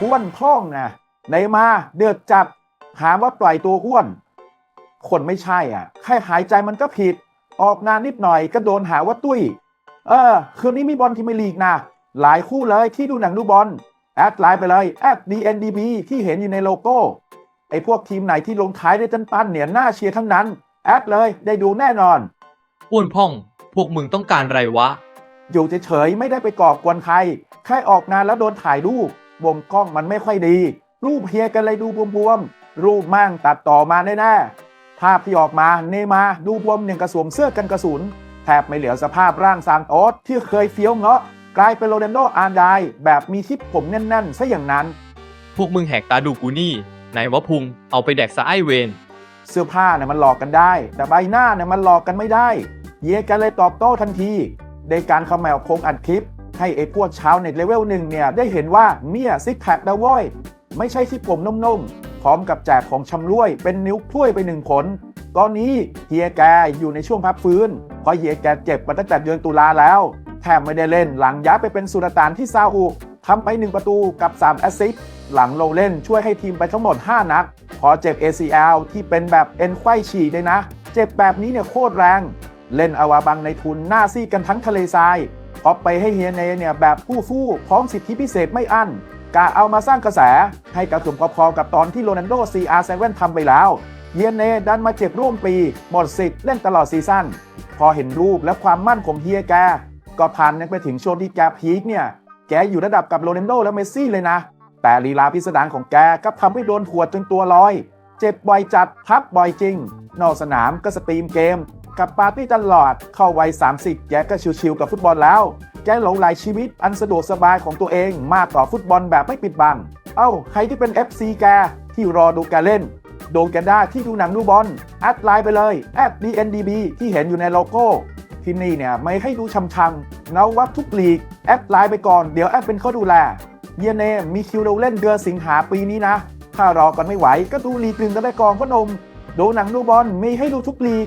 ห้วนพ่องนะในมาเดือดจัดหาว่าปล่อยตัวห้วน คนไม่ใช่อะแค่หายใจมันก็ผิด ออกงานนิดหน่อยก็โดนหาว่าตุ้ย เออ คืนนี้มีบอลที่ไม่ลีกนะหลายคู่เลยที่ดูหนังดูบอลแอดไลน์ไปเลยแอด DNDB ที่เห็นอยู่ในโลโก้ ไอ้พวกทีมไหนที่ลงท้ายด้วยตันตันๆเนี่ยน่าเชียร์ทั้งนั้น แอดเลยได้ดูแน่นอนอ้วนพ่อง พวกมึงต้องการอะไรวะ อยู่เฉยๆไม่ได้ไปก่อกวนใครแค่ออกงานแล้วโดนถ่ายรูป วงกล้องมันไม่ค่อยดี รูปเฮียกันเลยดูบวมๆ รูปมั่งตัดต่อมาแน่ๆ ภาพที่ออกมาเนมาดูบวมอย่างกระสวมเสื้อกันกระสุน แทบไม่เหลือสภาพร่างซานโตสที่เคยเฟี้ยวเงาะ กลายเป็นโรนัลโดอาร์ไดน์แบบมีทิปผมแน่นๆซะอย่างนั้น พวกมึงแหกตาดูกูนี่ไหนว่าพุงเอาไปแดกซะไอเวนเสื้อผ้าเนี่ยมันหลอกกันได้ แต่ใบหน้าเนี่ยมันหลอกกันไม่ได้ เยกันเลยตอบโต้ทันที ในการคอมแมวโคงอัดคลิป ให้ไอ้พวกชาวเน็ตเลเวลหนึ่งเนี่ยได้เห็นว่าเนี่ยซิกแพคนะเว้ยไม่ใช่ที่ผมนุ่มๆ พร้อมกับแจกของชำร่วย เป็นนิ้วถ้วยไปหนึ่งผล ตอนนี้เฮียแกอยู่ในช่วงพักฟื้น เพราะเฮียแกเจ็บมาตั้งแต่เดือนตุลาแล้วแถมไม่ได้เล่นหลังย้ายไปเป็นสุลต่านที่ซาอุทำไป 1 ประตูกับ 3 แอสซิสหลังลงเล่นช่วยให้ทีมไปทั้งหมด 5 นัดพอเจ็บ ACL ที่เป็นแบบเอ็นไขว้ฉีกเลยนะ เจ็บแบบนี้เนี่ยโคตรแรง เล่นอาวาบังในทุนหน้าซีกันทั้งทะเลทราย พอไปให้เฮียเนเนี่ยแบบผู้ฟู่พร้อมสิทธิพิเศษไม่อั้นกะเอามาสร้างกระแส ให้กระสุมพอๆกับตอนที่โรนัลโด CR7 ทำไปแล้วเฮียเนดันมาเจ็บร่วมปี หมดสิทธิ์เล่นตลอดซีซั่นพอเห็นรูปและความมั่นของเฮียแก ก็ผ่านยังไปถึงช่วงที่แกพีคเนี่ย แกอยู่ระดับกับโรนัลโดและเมสซี่เลยนะ แต่ลีลาพิสดารของแกก็ทำให้โดนหัวดจนตัวลอย เจ็บบ่อยจัดพักบ่อยจริง นอกสนามก็สตรีมเกม กับปาร์ตี้ตลอด เข้าวัย 30 แกก็ชิวๆกับฟุตบอลแล้ว แกหลงไหลชีวิตอันสะดวกสบายของตัวเองมากกว่าฟุตบอลแบบไม่ปิดบัง เอ้า ใครที่เป็น FC แกที่รอดูแกเล่น โดนแกได้ที่ดูหนังดูบอลแอดไลน์ไปเลยแอด DNDB ที่เห็นอยู่ในโลโก้ที่นี่เนี่ยไม่ให้ดูชังๆเงาวับทุกลีกแอดไลน์ไปก่อนเดี๋ยวแอดเป็นเขาดูแลเยเนมีคิวเราเล่นเดือนสิงหาปีนี้นะ ถ้ารอกันไม่ไหวก็ดูลีกหนึ่งก็ได้กองพนมดูหนังดูบอลมีให้ดูทุกลีก